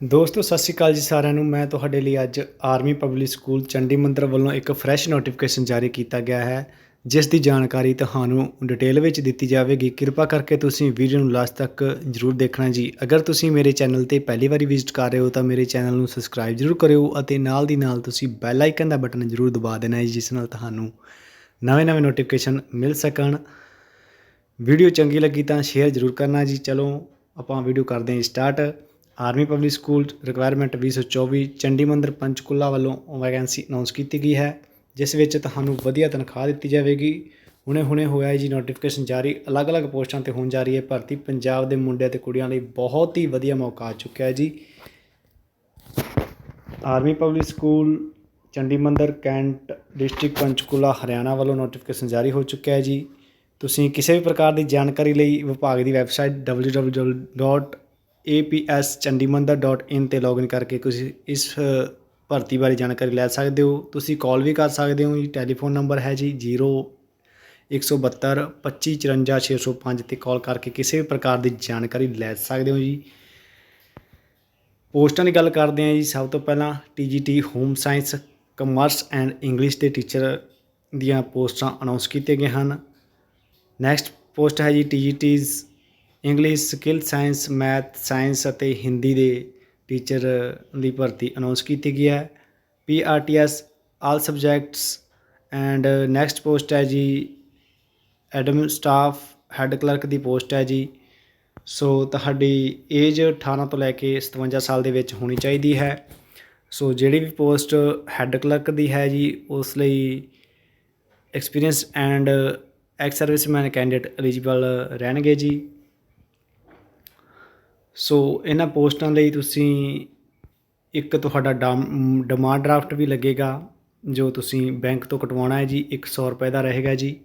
ਦੋਸਤੋ, ਸਤਿ ਸ਼੍ਰੀ ਅਕਾਲ ਜੀ ਸਾਰਿਆਂ ਨੂੰ। ਮੈਂ ਤੁਹਾਡੇ ਲਈ ਅੱਜ ਆਰਮੀ ਪਬਲਿਕ ਸਕੂਲ ਚੰਡੀ ਮੰਦਰ ਵੱਲੋਂ ਇੱਕ ਫਰੈਸ਼ ਨੋਟੀਫਿਕੇਸ਼ਨ ਜਾਰੀ ਕੀਤਾ ਗਿਆ ਹੈ, ਜਿਸ ਦੀ ਜਾਣਕਾਰੀ ਤੁਹਾਨੂੰ ਡਿਟੇਲ ਵਿੱਚ ਦਿੱਤੀ ਜਾਵੇਗੀ। ਕਿਰਪਾ ਕਰਕੇ ਤੁਸੀਂ ਵੀਡੀਓ ਨੂੰ ਲਾਸਟ ਤੱਕ ਜਰੂਰ ਦੇਖਣਾ ਜੀ। ਅਗਰ ਤੁਸੀਂ ਮੇਰੇ ਚੈਨਲ ਤੇ ਪਹਿਲੀ ਵਾਰੀ ਵਿਜ਼ਿਟ ਕਰ ਰਹੇ ਹੋ, ਤਾਂ ਮੇਰੇ ਚੈਨਲ ਨੂੰ ਸਬਸਕ੍ਰਾਈਬ ਜਰੂਰ ਕਰਿਓ ਅਤੇ ਨਾਲ ਦੀ ਨਾਲ ਤੁਸੀਂ ਬੈਲ ਆਈਕਨ ਦਾ ਬਟਨ ਜਰੂਰ ਦਬਾ ਦੇਣਾ ਹੈ ਜਿਸ ਨਾਲ ਤੁਹਾਨੂੰ ਨਵੇਂ-ਨਵੇਂ ਨੋਟੀਫਿਕੇਸ਼ਨ ਮਿਲ ਸਕਣ। ਵੀਡੀਓ ਚੰਗੀ ਲੱਗੀ ਤਾਂ ਸ਼ੇਅਰ ਜ਼ਰੂਰ ਕਰਨਾ ਜੀ। ਚਲੋ, ਆਪਾਂ ਵੀਡੀਓ ਕਰਦੇ ਹਾਂ start army public school requirement 2024 Chandi Mandir Panchkula ਵੱਲੋਂ ਵੈਕੈਂਸੀ ਅਨਾਉਂਸ ਕੀਤੀ ਗਈ ਹੈ, ਜਿਸ ਵਿੱਚ ਤੁਹਾਨੂੰ ਵਧੀਆ ਤਨਖਾਹ ਦਿੱਤੀ ਜਾਵੇਗੀ। ਹੁਣੇ-ਹੁਣੇ ਹੋਇਆ ਹੈ ਜੀ ਨੋਟੀਫਿਕੇਸ਼ਨ ਜਾਰੀ। ਅਲੱਗ-ਅਲੱਗ ਪੋਸਟਾਂ ਤੇ ਹੋਣ ਜਾ ਰਹੀ ਹੈ ਭਰਤੀ। ਪੰਜਾਬ ਦੇ ਮੁੰਡਿਆਂ ਤੇ ਕੁੜੀਆਂ ਲਈ ਬਹੁਤ ਹੀ ਵਧੀਆ ਮੌਕਾ ਆ ਚੁੱਕਿਆ ਹੈ ਜੀ। ਆਰਮੀ ਪਬਲਿਕ ਸਕੂਲ ਚੰਡੀ ਮੰਦਰ ਕੈਂਟ ਡਿਸਟ੍ਰਿਕਟ ਪੰਚਕੂਲਾ ਹਰਿਆਣਾ ਵੱਲੋਂ ਨੋਟੀਫਿਕੇਸ਼ਨ ਜਾਰੀ ਹੋ ਚੁੱਕਿਆ ਹੈ ਜੀ। ਤੁਸੀਂ ਕਿਸੇ ਵੀ ਪ੍ਰਕਾਰ ਦੀ ਜਾਣਕਾਰੀ ਲਈ ਵਿਭਾਗ ਦੀ ਵੈਬਸਾਈਟ www.apschandimandir.in ਤੇ ਲੌਗਇਨ ਕਰਕੇ ਤੁਸੀਂ ਇਸ ਭਰਤੀ ਬਾਰੇ ਜਾਣਕਾਰੀ ਲੈ ਸਕਦੇ ਹੋ। ਤੁਸੀਂ ਕਾਲ ਵੀ ਕਰ ਸਕਦੇ ਹੋ ਜੀ। ਟੈਲੀਫੋਨ ਨੰਬਰ ਹੈ ਜੀ 0 172 2554 605 ਤੇ ਕਾਲ ਕਰਕੇ ਕਿਸੇ ਵੀ ਪ੍ਰਕਾਰ ਦੀ ਜਾਣਕਾਰੀ ਲੈ ਸਕਦੇ ਹੋ ਜੀ। ਪੋਸਟਾਂ ਦੀ ਗੱਲ ਕਰਦੇ ਹਾਂ ਜੀ। ਸਭ ਤੋਂ ਪਹਿਲਾਂ TGT home science commerce and English ਦੇ ਟੀਚਰ ਦੀਆਂ ਪੋਸਟਾਂ ਅਨਾਉਂਸ ਕੀਤੀਆਂ ਗਈਆਂ ਹਨ। ਨੈਕਸਟ ਪੋਸਟ ਹੈ ਜੀ TGT's English skill science math science ਅਤੇ ਹਿੰਦੀ ਦੇ ਟੀਚਰ ਦੀ ਭਰਤੀ ਅਨਾਉਂਸ ਕੀਤੀ ਗਈ ਹੈ। P R T PRTS all subjects and next post ਹੈ ਜੀ। ਐਡਮ ਸਟਾਫ ਹੈੱਡ ਕਲਰਕ ਦੀ ਪੋਸਟ ਹੈ ਜੀ। ਸੋ ਤੁਹਾਡੀ ਏਜ 18 ਤੋਂ ਲੈ ਕੇ 57 ਸਾਲ ਦੇ ਵਿੱਚ ਹੋਣੀ ਚਾਹੀਦੀ ਹੈ। ਸੋ ਜਿਹੜੀ ਵੀ ਪੋਸਟ ਹੈੱਡ ਕਲਰਕ ਦੀ ਹੈ ਜੀ, ਉਸ ਲਈ experience and ex serviceman candidate eligible ਰਹਿਣਗੇ ਜੀ। ਸੋ ਇਹਨਾਂ ਪੋਸਟਾਂ ਲਈ ਤੁਸੀਂ ਇੱਕ ਤੁਹਾਡਾ ਡਮ- ਡਿਮਾਂਡ ਡਰਾਫਟ ਵੀ ਲੱਗੇਗਾ, ਜੋ ਤੁਸੀਂ ਬੈਂਕ ਤੋਂ ਕਟਵਾਉਣਾ ਹੈ ਜੀ 100 ਰੁਪਏ ਦਾ ਰਹੇਗਾ ਜੀ।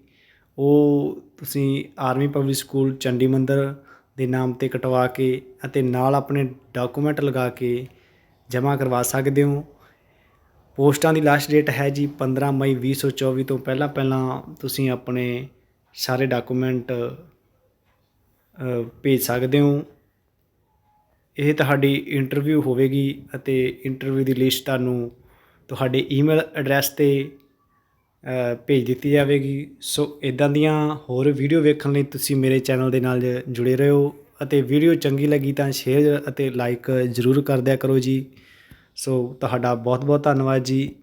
ਉਹ ਤੁਸੀਂ ਆਰਮੀ ਪਬਲਿਕ ਸਕੂਲ ਚੰਡੀ ਮੰਦਰ ਦੇ ਨਾਮ ਤੇ ਕਟਵਾ ਕੇ ਅਤੇ ਨਾਲ ਆਪਣੇ ਡਾਕੂਮੈਂਟ ਲਗਾ ਕੇ ਜਮ੍ਹਾਂ ਕਰਵਾ ਸਕਦੇ ਹੋ। ਪੋਸਟਾਂ ਦੀ ਲਾਸਟ ਡੇਟ ਹੈ ਜੀ 15 ਮਈ 2024 ਤੋਂ ਪਹਿਲਾਂ ਪਹਿਲਾਂ ਤੁਸੀਂ ਆਪਣੇ ਸਾਰੇ ਡਾਕੂਮੈਂਟ ਭੇਜ ਸਕਦੇ ਹੋ। ਇਹ ਤੁਹਾਡੀ ਇੰਟਰਵਿਊ ਹੋਵੇਗੀ ਅਤੇ ਇੰਟਰਵਿਊ ਦੀ ਲਿਸਟ ਤੁਹਾਨੂੰ ਤੁਹਾਡੇ ਈਮੇਲ ਐਡਰੈਸ ਤੇ ਭੇਜ ਦਿੱਤੀ ਜਾਵੇਗੀ। ਸੋ ਇਦਾਂ ਦੀਆਂ ਹੋਰ ਵੀਡੀਓ ਵੇਖਣ ਲਈ ਤੁਸੀਂ ਮੇਰੇ ਚੈਨਲ ਦੇ ਨਾਲ ਜੁੜੇ ਰਹੋ ਅਤੇ ਵੀਡੀਓ ਚੰਗੀ ਲੱਗੀ ਤਾਂ ਸ਼ੇਅਰ ਅਤੇ ਲਾਈਕ ਜ਼ਰੂਰ ਕਰ ਦਿਆ ਕਰੋ ਜੀ। ਸੋ ਤੁਹਾਡਾ ਬਹੁਤ ਬਹੁਤ ਧੰਨਵਾਦ ਜੀ।